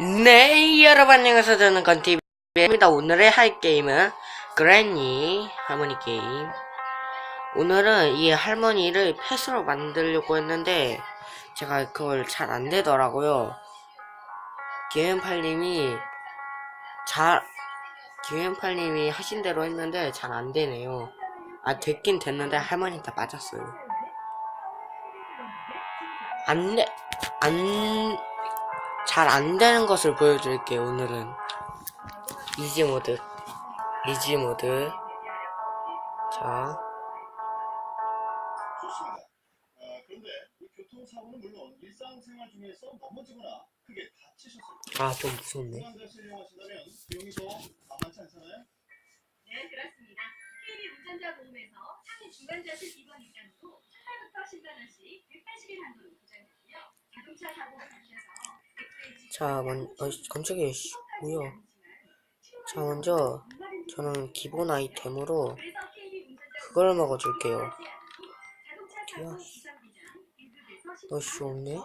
네, 여러분 안녕하세요. 저는 건티비입니다. 오늘의 할 게임은 그랜니 할머니 게임. 오늘은 이 할머니를 펫으로 만들려고 했는데 제가 그걸 잘 안 되더라고요. 기현팔님이 잘 기현팔님이 하신 대로 했는데 잘 안 되네요. 아 됐긴 됐는데 할머니 다 맞았어요. 안 돼, 안, 잘 안 되는 것을 보여드릴게요, 오늘은. 이지 모드. 이지 모드. 자, 좋습니다. 아, 그런데 이 교통사고는 물론 일상생활 중에서 넘어지거나 크게 다치셨을 때 아, 좀 무섭네. 네, 그렇습니다. KB 운전자 보험에서 상해 중간자실 입원 입장으로 첫날부터 신변원 시 180일 한도로 보장되고요. 자동차 사고가 발생해서 엑스레이 자, 먼, 어, 깜짝이야, 씨. 뭐야. 자, 먼저, 저는 기본 아이템으로 그걸 먹어줄게요. 자동차 사고 야, 기상 비장 1급에서 너 씨, 없네?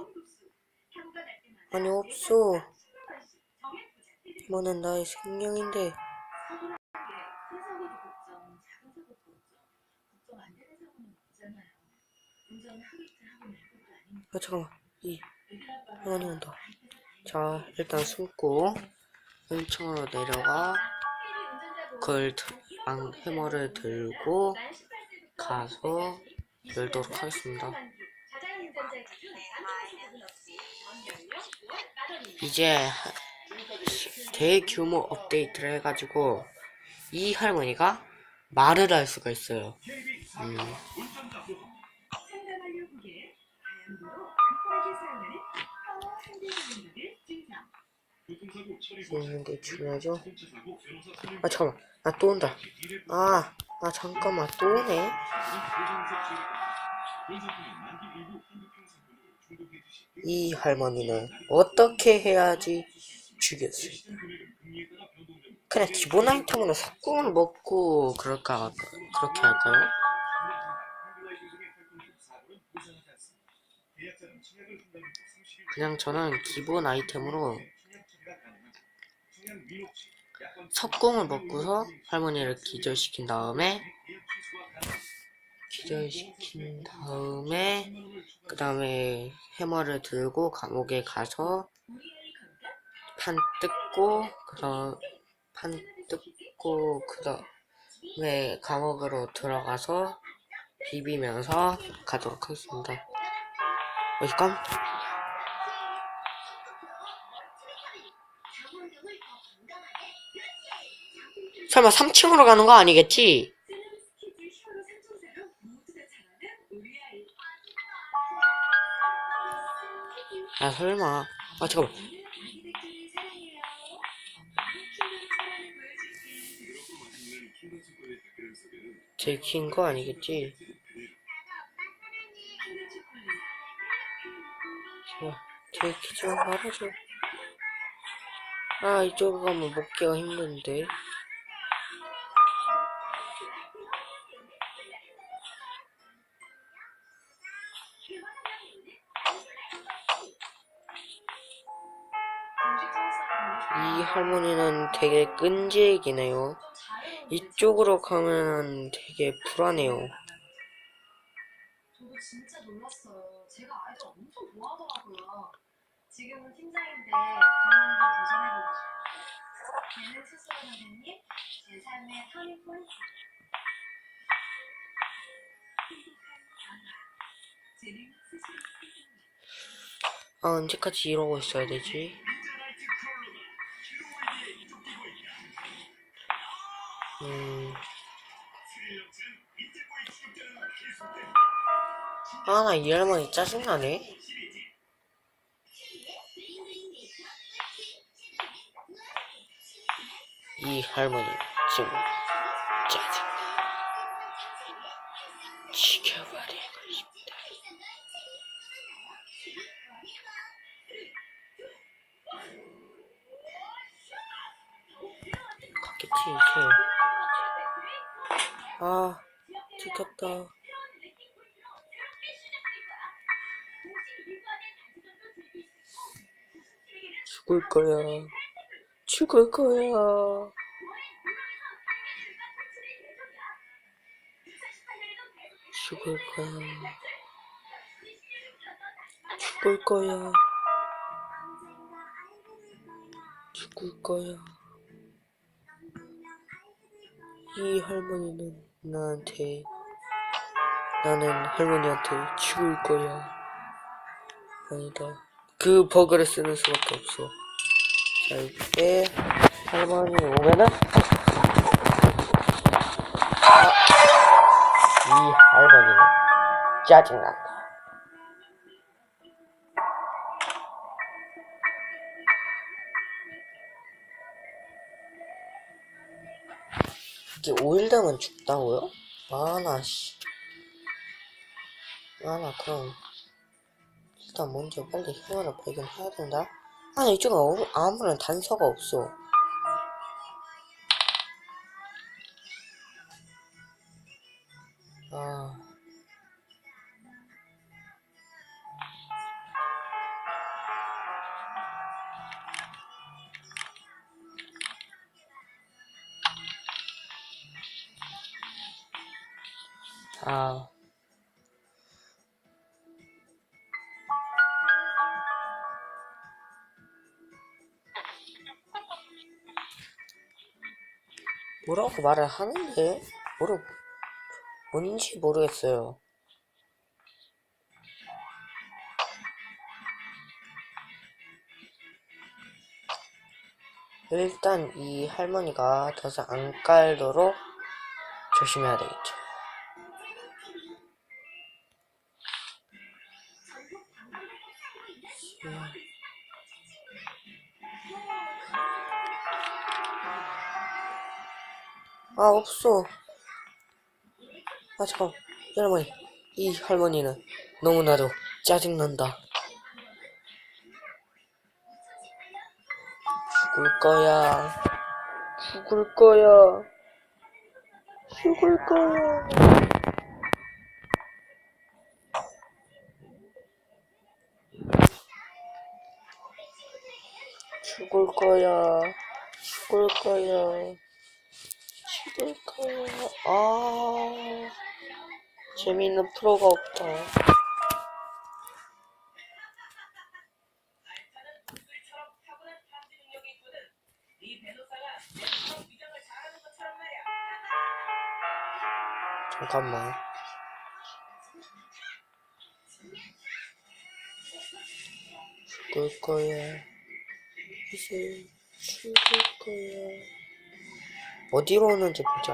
아니, 없어. 10만 원씩 정액 보장 이모는 나의 생명인데. 아, 잠깐만. 이, 할머니 온다. 자, 일단 숨고, 1층으로 내려가, 그걸, 드- 방, 해머를 들고, 가서 열도록 하겠습니다. 이제 하- 대규모 업데이트를 해가지고 이 할머니가 말을 할 수가 있어요. 음, 처리 쓰는 게 중요하죠. 아 잠깐만, 나 또 온다. 아, 아 잠깐만 또 오네. 이 할머니는 어떻게 해야지 변동됩니다. 그냥 기본 아이템으로 석궁을 먹고 그럴까 그렇게 할까요? 그냥 저는 기본 아이템으로 석궁을 먹고서 할머니를 기절시킨 다음에 기절시킨 다음에 그 다음에 해머를 들고 감옥에 가서 판 뜯고 그다음 판 뜯고 그다음에 감옥으로 들어가서 비비면서 가도록 하겠습니다. 어, 잠깐. 설마 3층으로 가는 거 아니겠지? 아 설마. 아 잠깐만. 들킨 거 아니겠지? 어, 들키지 말아줘. 아 이쪽으로 가면 먹기가 힘든데. 이 할머니는 되게 끈질기네요. 이쪽으로 가면 되게 불안해요. 저도 진짜 놀랐어요. 제가 아이들 엄청 좋아하더라고요. 지금은 팀장인데 본인도 도전해보고 싶어요. 걔는 스스로 선생님, 제 삶의 터닝 포인트. 아 언제까지 이러고 있어야 되지? 아, 나 이 할머니 짜증나네. 이 할머니 좀 짜증나. 죽여버리고 싶다. 갔겠지, 이제. 아, 들켰다. 죽을 거야. 죽을 거야. 죽을 거야. 죽을 거야. 죽을 거야. 이 할머니는 나한테, 나는 할머니한테 죽을 거야. 아니다. 그 버그를 쓰는 수밖에 없어. 자, 이때 할머니 오면은 아, 이 할머니는 짜증난다. 이게 5일 되면 죽다고요? 아, 나, 씨. 아, 나, 그럼. 일단 먼저 빨리 희망을 발견해야 된다. 아니, 이쪽에 어- 아무런 단서가 없어. 아. 아. 뭐라고 말을 하는데? 뭐라, 뭔지 모르겠어요. 일단 이 할머니가 더 이상 안 깔도록 조심해야 되겠죠. 아, 없어. 아, 잠깐. 이 할머니. 이 할머니는 너무나도 짜증난다. 죽을 거야. 죽을 거야. 죽을 거야. 죽을 거야. 죽을 거야. 죽을 거야. 아. 재미있는 프로가 없다. 잠깐만. 죽을 거야. 이제 죽을 거야. 어디로 오는지 보자.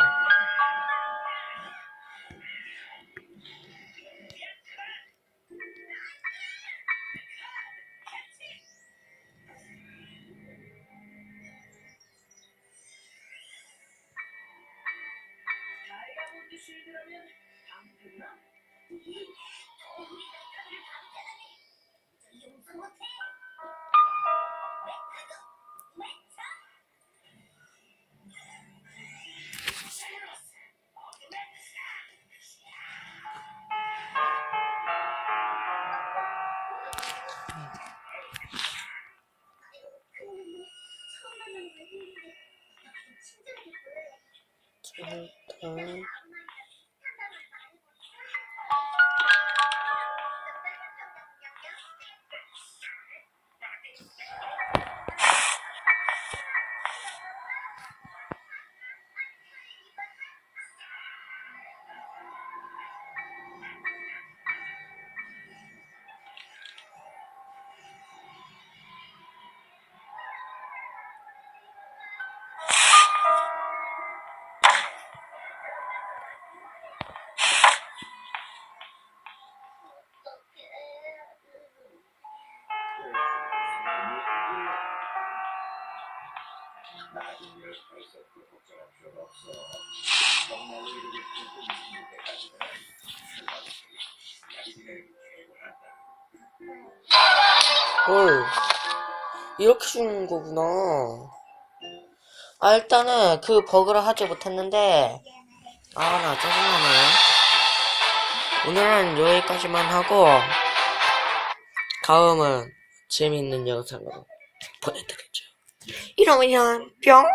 일단 이렇게 한다. 헐 이렇게 죽는 거구나 아 일단은 그 버그를 하지 못했는데 아 나 짜증나네 오늘은 여기까지만 하고 다음은 재미있는 영상으로 보내드리죠. 이러면 뿅